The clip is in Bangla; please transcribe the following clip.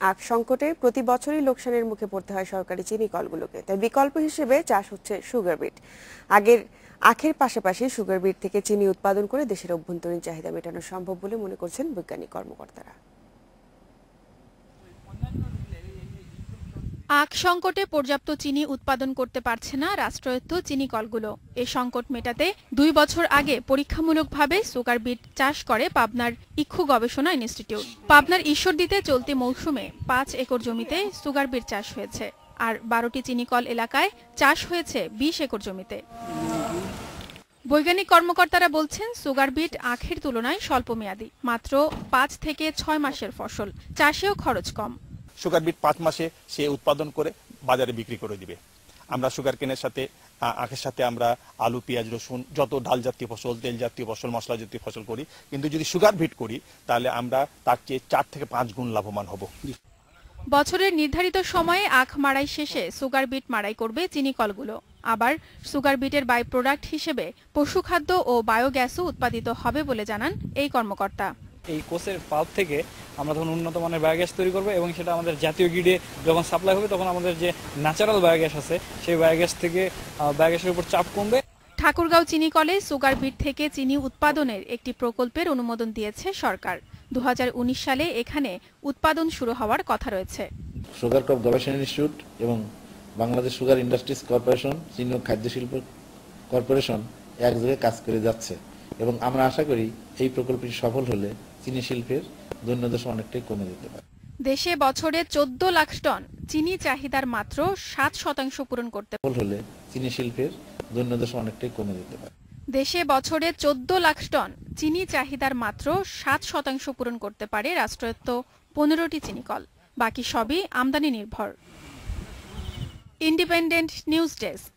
আখ সংকটে প্রতি বছরই লোকসানের মুখে পড়তে হয় সরকারি চিনি কলগুলোকে। তাই বিকল্প হিসেবে চাষ হচ্ছে সুগার বিট। আগের আখের পাশাপাশি সুগার বিট থেকে চিনি উৎপাদন করে দেশের অভ্যন্তরীণ চাহিদা মেটানো সম্ভব বলে মনে করছেন বৈজ্ঞানিক কর্মকর্তারা। আখ সংকটে পর্যাপ্ত চিনি উৎপাদন করতে পারছে না রাষ্ট্রায়ত্ত চিনি কলগুলো। এ সংকট মেটাতে দুই বছর আগে পরীক্ষামূলকভাবে সুগার বিট চাষ করে পাবনার ইক্ষু গবেষণা ইনস্টিটিউট। পাবনার ঈশ্বরদীতে চলতি মৌসুমে পাঁচ একর জমিতে সুগার বিট চাষ হয়েছে আর বারোটি চিনিকল এলাকায় চাষ হয়েছে বিশ একর জমিতে। বৈজ্ঞানিক কর্মকর্তারা বলছেন, সুগার বিট আখের তুলনায় স্বল্পমেয়াদী, মাত্র পাঁচ থেকে ছয় মাসের ফসল, চাষেও খরচ কম। সুগার বিট পাঁচ মাসে সে উৎপাদন করে বাজারে বিক্রি করে দিবে। আমরা সুগার কেনের সাথে আখের সাথে আমরা আলু পেঁয়াজ রসুন যত ডাল জাতীয় ফসল তেল জাতীয় ফসল মশলা জাতীয় ফসল করি কিন্তু যদি সুগার ভিট করি তাহলে আমরা তার চেয়ে চার থেকে পাঁচ গুণ লাভবান হব। বছরের নির্ধারিত সময়ে আখ মাড়াই শেষে সুগার বিট মাড়াই করবে চিনি কলগুলো। আবার সুগার বিটের বাই প্রোডাক্ট হিসেবে পশুখাদ্য ও বায়োগ্যাসও উৎপাদিত হবে বলে জানান এই কর্মকর্তা। এই কোষের পাল্প থেকে আমরা তখন উন্নত মানের বায়োগ্যাস তৈরি করব এবং সেটা আমাদের জাতীয় গ্রিডে যখন সাপ্লাই হবে তখন আমাদের যে ন্যাচারাল বায়োগ্যাস আছে সেই বায়োগ্যাস থেকে বায়োগ্যাসের উপর চাপ কমবে। ঠাকুরগাঁও চিনি কলে সুগার বিট থেকে চিনি উৎপাদনের একটি প্রকল্পের অনুমোদন দিয়েছে সরকার। দু হাজার উনিশ সালে এখানে উৎপাদন শুরু হওয়ার কথা রয়েছে। সুগার ক্রপ গবেষণা ইনস্টিটিউট এবং বাংলাদেশ সুগার ইন্ডাস্ট্রিজ কর্পোরেশন চিনি ও খাদ্য শিল্প কর্পোরেশন এক জায়গায় কাজ করে যাচ্ছে এবং আমরা আশা করি এই প্রকল্পটি সফল হলে চিনি শিল্পের দৈন্যদশা অনেকটাই কমে যেতে পারে। দেশে বছরে চোদ্দ লাখ টন চিনি চাহিদার মাত্র সাত শতাংশ পূরণ করতে হলে চিনি শিল্পের দৈন্যদশা অনেকটাই কমে যেতে পারে। দেশে বছরে চোদ্দ লাখ টন চিনি চাহিদার মাত্র সাত শতাংশ পূরণ করতে পারে রাষ্ট্রায়ত্ত পনেরোটি চিনিকল বাকি সবই আমদানি নির্ভর। Independent news desk.